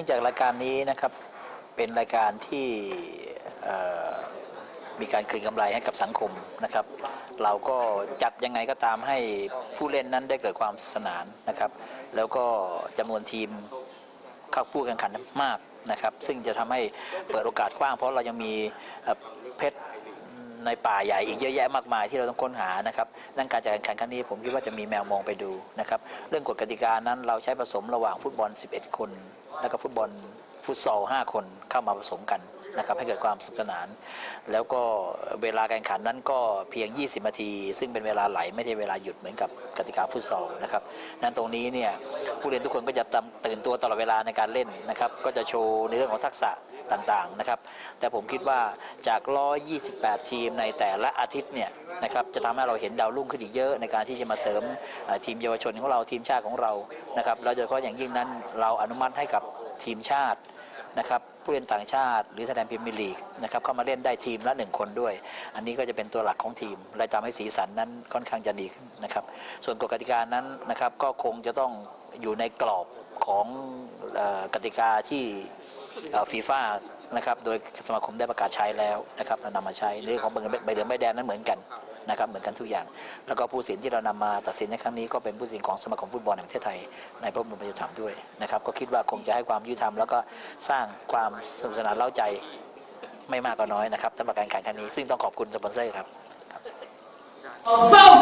นื่องจากรายการนี้นะครับเป็นรายการที่มีการคืนกำไรให้กับสังคมนะครับ เราก็จัดยังไงก็ตามให้ผู้เล่นนั้นได้เกิดความสนานนะครับ แล้วก็จำนวนทีมเข้าผู้แข่งขันมากนะครับ ซึ่งจะทำให้เปิดโอกาสกว้างเพราะเรายังมีเพชร ในป่าใหญ่อีกเยอะแยะมากมายที่เราต้องค้นหานะครับดังการจัดการแข่งขันครั้งนี้ผมคิดว่าจะมีแมวมองไปดูนะครับเรื่องกฎกติกานั้นเราใช้ผสมระหว่างฟุตบอล 11 คน แล้วก็ฟุตบอลฟุตซอล5คนเข้ามาผสมกัน นะครับให้เกิดความสนุกสนาน แล้วก็เวลาการแข่งขันนั้นก็เพียง 20 นาที ซึ่งเป็นเวลาไหลไม่ได้เวลาหยุดเหมือนกับกติกาฟุตซอลนะครับนั้นตรงนี้เนี่ยผู้เล่นทุกคนก็จะตื่นตัวตลอดเวลาในการเล่นนะครับก็จะโชว์ในเรื่องของทักษะต่างๆนะครับ แต่ผมคิดว่าจาก 128 ทีมในแต่ละอาทิตย์เนี่ยนะครับ จะทำให้เราเห็นดาวรุ่งขึ้นอีกเยอะในการที่จะมาเสริมทีมเยาวชนของเราทีมชาติของเรา นะครับแล้วโดยเฉพาะอย่างยิ่งนั้นเราอนุมัติให้กับทีมชาติ นะครับผู้เล่นต่างชาติ หรือแสดงพรีเมียร์ลีกนะครับเข้ามาเล่นได้ทีมละหนึ่งคนด้วย อันนี้ก็จะเป็นตัวหลักของทีมและทำให้สีสันนั้นค่อนข้างจะดีขึ้นนะครับส่วนกฎกติกานั้นนะครับก็คงจะต้องอยู่ในกรอบของกติกาที่ฟีฟ่านะครับโดยสมาคมได้ประกาศใช้แล้วนะครับนำมาใช้เรื่องของใบเหลืองใบเหลืองใบแดงนั้นเหมือนกันนะครับเหมือนกันทุกอย่าง แล้วก็ผู้สินที่เรานำมาตัดสินในครั้งนี้ก็เป็นผู้สินของสมาคมฟุตบอลแห่งประเทศไทย ในพระบรมราชธรรมด้วยนะครับก็คิดว่าคงจะให้ความยุติธรรม แล้วก็สร้างความสนุกสนานเล้าใจไม่มากก็น้อยนะครับสำหรับการแข่งขันครั้งนี้ซึ่งต้องขอบคุณสปอนเซอร์ครับส้ม